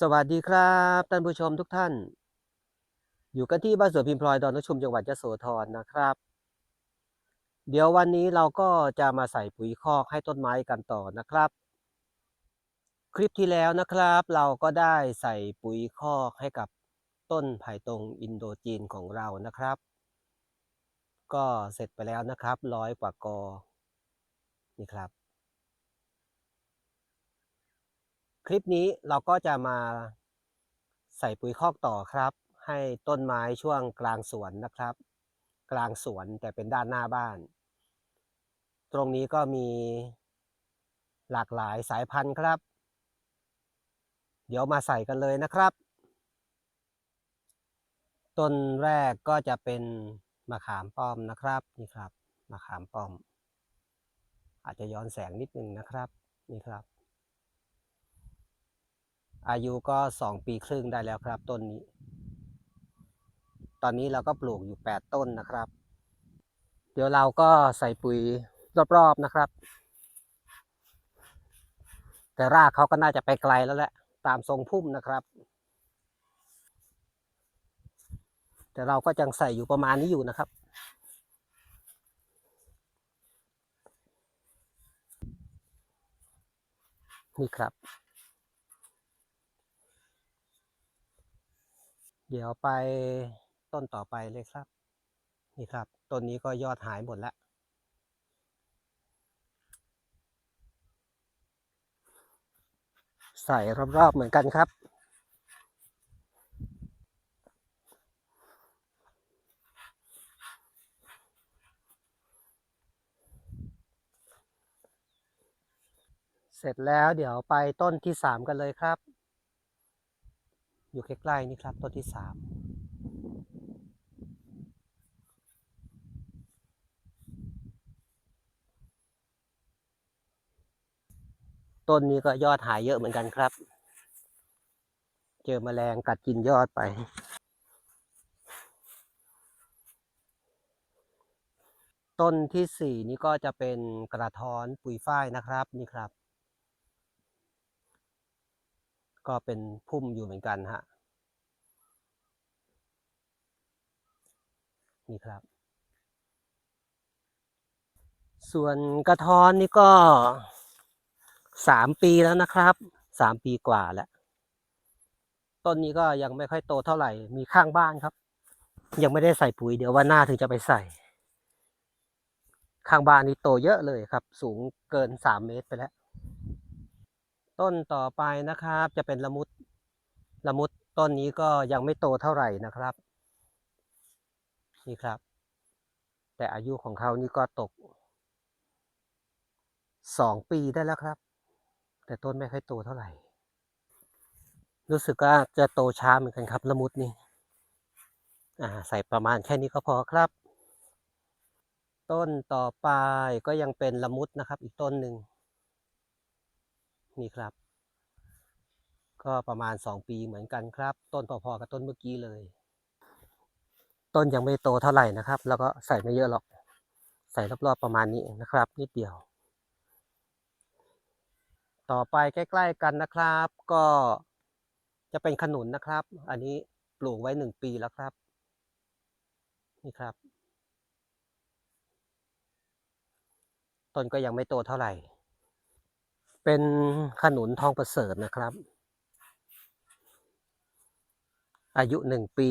สวัสดีครับท่านผู้ชมทุกท่าน อยู่กันที่บ้านสวนพิมพ์พลอยดอนนชุมจังหวัดยโสธรนะครับ เดี๋ยววันนี้เราก็จะมาใส่ปุ๋ยคอกให้ต้นไม้กันต่อนะครับ คลิปที่แล้วนะครับ เราก็ได้ใส่ปุ๋ยคอกให้กับต้นไผ่ตรงอินโดจีนของเรานะครับ ก็เสร็จไปแล้วนะครับร้อยกว่ากอนี่ครับ ค ลิปนี้เราก็จะมาใส่ปุ๋ยคอกต่อครับ ให้ต้นไม้ช่วงกลางสวนนะครับ กลางสวนแต่เป็นด้านหน้าบ้าน ตรงนี้ก็มีหลากหลายสายพันธุ์ครับ เดี๋ยวมาใส่กันเลยนะครับ ต้นแรกก็จะเป็นมะขามป้อมนะครับนี่ครับมะขามป้อม อาจจะย้อนแสงนิดนึงนะครับนี่ครับ อายุก็สองปีครึ่งได้แล้วครับต้นนี้ ตอนนี้เราก็ปลูกอยู่แปดต้นนะครับ เดี๋ยวเราก็ใส่ปุ๋ยรอบๆนะครับ แต่รากเขาก็น่าจะไปไกลแล้วแหละตามทรงพุ่มนะครับ แต่เราก็ยังใส่อยู่ประมาณนี้อยู่นะครับนี่ครับ เดี๋ยวไปต้นต่อไปเลยครับ นี่ครับ ต้นนี้ก็ยอดหายหมดแล้ว ใส่รอบๆเหมือนกันครับเสร็จแล้วเดี๋ยวไปต้นที่สามกันเลยครับ อยู่ใกล้ๆนี่ครับต้นที่สามต้นนี้ก็ยอดหายเยอะเหมือนกันครับ เจอแมลงกัดกินยอดไป ต้นที่สี่นี่ก็จะเป็นกระท้อนปุ๋ยฝ้ายนะครับนี่ครับ ก็เป็นพุ่มอยู่เหมือนกันฮะนี่ครับ ส่วนกระท้อนนี่ก็สามปีแล้วนะครับสามปีกว่าแล้วต้นนี้ก็ยังไม่ค่อยโตเท่าไหร่ มีข้างบ้านครับ ยังไม่ได้ใส่ปุ๋ยเดี๋ยววันหน้าถึงจะไปใส่ ข้างบ้านนี้โตเยอะเลยครับ สูงเกินสามเมตรไปแล้ว ต้นต่อไปนะครับ จะเป็นละมุดละมุดต้นนี้ก็ยังไม่โตเท่าไหร่นะครับ นี่ครับ แต่อายุของเขานี่ก็ตกสองปีได้แล้วครับ แต่ต้นไม่ค่อยโตเท่าไหร่ รู้สึกว่าจะโตช้าเหมือนกันครับละมุดนี่อ่าใส่ประมาณแค่นี้ก็พอครับ ต้นต่อไปก็ยังเป็นละมุดนะครับ อีกต้นหนึ่ง นี่ครับ ก็ประมาณสองปีเหมือนกันครับ ต้นพอๆกับต้นเมื่อกี้เลย ต้นยังไม่โตเท่าไหร่นะครับ แล้วก็ใส่ไม่เยอะหรอก ใส่รอบๆประมาณนี้นะครับ นิดเดียว ต่อไปใกล้ ๆกันนะครับ ก็จะเป็นขนุนนะครับ อันนี้ปลูกไว้หนึ่งปีแล้วครับ นี่ครับ ต้นก็ยังไม่โตเท่าไหร่ เป็นขนุนทองประเสริฐนะครับ อายุหนึ่งปี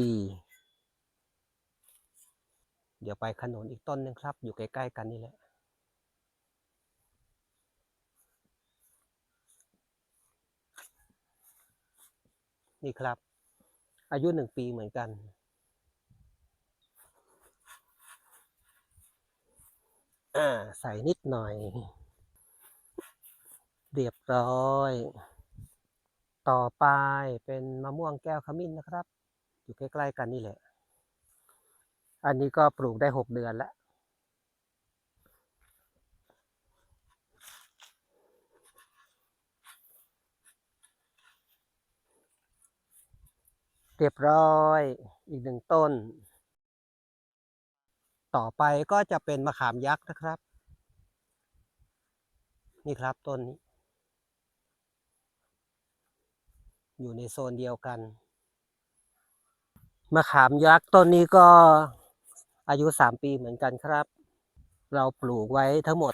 เดี๋ยวไปขนุนอีกต้นหนึ่งครับ อยู่ใกล้ๆกันนี่แหละนี่ครับ อายุหนึ่งปีเหมือนกัน อ่า ใส่นิดหน่อย เรียบร้อย ต่อไปเป็นมะม่วงแก้วขมิ้นนะครับ อยู่ใกล้ๆกันนี่แหละ อันนี้ก็ปลูกได้หกเดือนแล้วเรียบร้อยอีกหนึ่งต้น ต่อไปก็จะเป็นมะขามยักษ์นะครับ นี่ครับต้นนี้ อยู่ในโซนเดียวกันมะขามยักษ์ต้นนี้ก็อายุสามปีเหมือนกันครับ เราปลูกไว้ทั้งหมด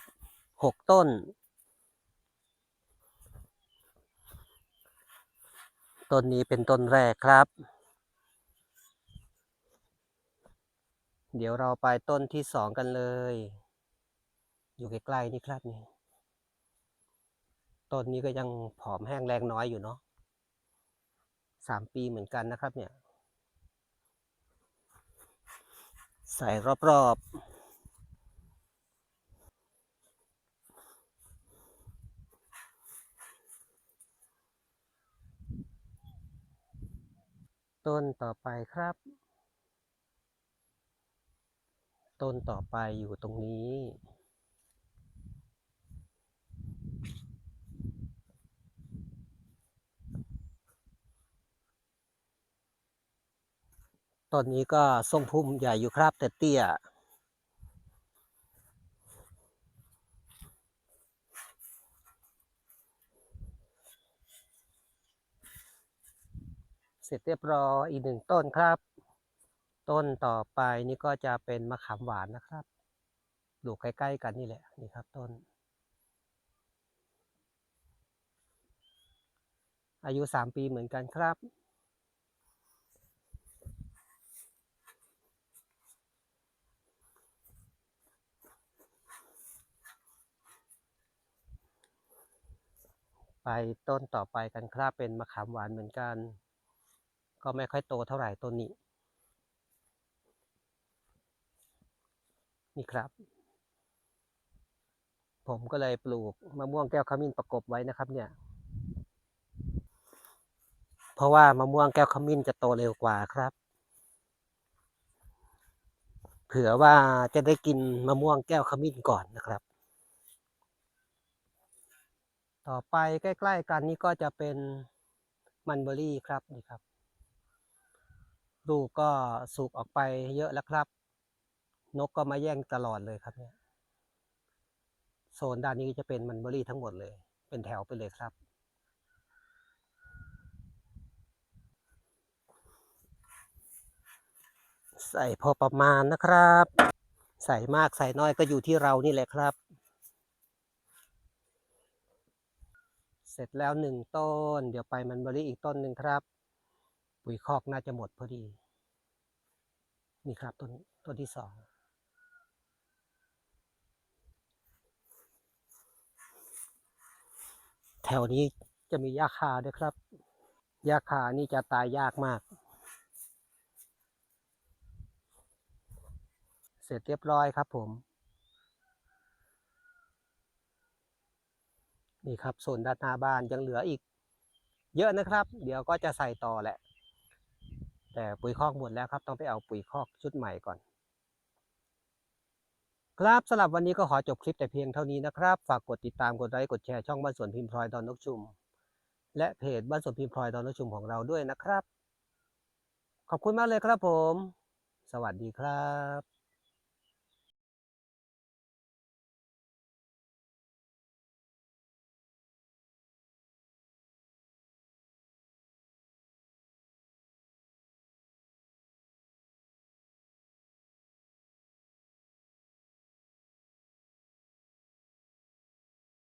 หกต้น ต้นนี้เป็นต้นแรกครับ เดี๋ยวเราไปต้นที่สองกันเลย อยู่ใกล้ๆนี่ครับนี่ ต้นนี้ก็ยังผอมแห้งแรงน้อยอยู่เนาะ สามปีเหมือนกันนะครับเนี่ย ใส่รอบๆต้นต่อไปครับ ต้นต่อไปอยู่ตรงนี้ ต้นนี้ก็ทรงพุ่มใหญ่อยู่ครับ แต่เตี้ย เสร็จเรียบร้อยอีกหนึ่งต้นครับ ต้นต่อไปนี่ก็จะเป็นมะขามหวานนะครับปลูกใกล้ๆกันนี่แหละนี่ครับต้น อายุสามปีเหมือนกันครับ ไปต้นต่อไปกันครับเป็นมะขามหวานเหมือนกัน ก็ไม่ค่อยโตเท่าไหร่ต้นนี้ นี่ครับ ผมก็เลยปลูกมะม่วงแก้วขมิ้นประกบไว้นะครับ เนี่ย เพราะว่ามะม่วงแก้วขมิ้นจะโตเร็วกว่าครับ เผื่อว่าจะได้กินมะม่วงแก้วขมิ้นก่อนนะครับ ต่อไปใกล้ ๆ กันนี่ก็จะเป็นมันเบอรี่ครับนี่ครับ ลูกก็สุกออกไปเยอะแล้วครับ นกก็มาแย่งตลอดเลยครับเนี่ยโซนด้านนี้จะเป็นมันเบอรี่ทั้งหมดเลย เป็นแถวไปเลยครับ ใส่พอประมาณนะครับ ใส่มากใส่น้อยก็อยู่ที่เรานี่แหละครับ เสร็จแล้วหนึ่งต้น เดี๋ยวไปมันเบอรี่อีกต้นหนึ่งครับ ปุ๋ยคอกน่าจะหมดพอดี นี่ครับต้นต้นที่สองแถวนี้จะมีหญ้าคาด้วยครับหญ้าคานี่จะตายยากมาก เสร็จเรียบร้อยครับผม นี่ครับโซนด้านหน้าบ้านยังเหลืออีก เยอะนะครับ เดี๋ยวก็จะใส่ต่อแหละ แต่ปุ๋ยคอกหมดแล้วครับ ต้องไปเอาปุ๋ยคอกชุดใหม่ก่อน ครับสำหรับวันนี้ก็ขอจบคลิปแต่เพียงเท่านี้นะครับ ฝากกดติดตามกดไลค์กดแชร์ช่องบ้านสวนพิมพ์พลอยดอนนกชุม และเพจบ้านสวนพิมพ์พลอยดอนนกชุมของเราด้วยนะครับ ขอบคุณมากเลยครับผม สวัสดีครับ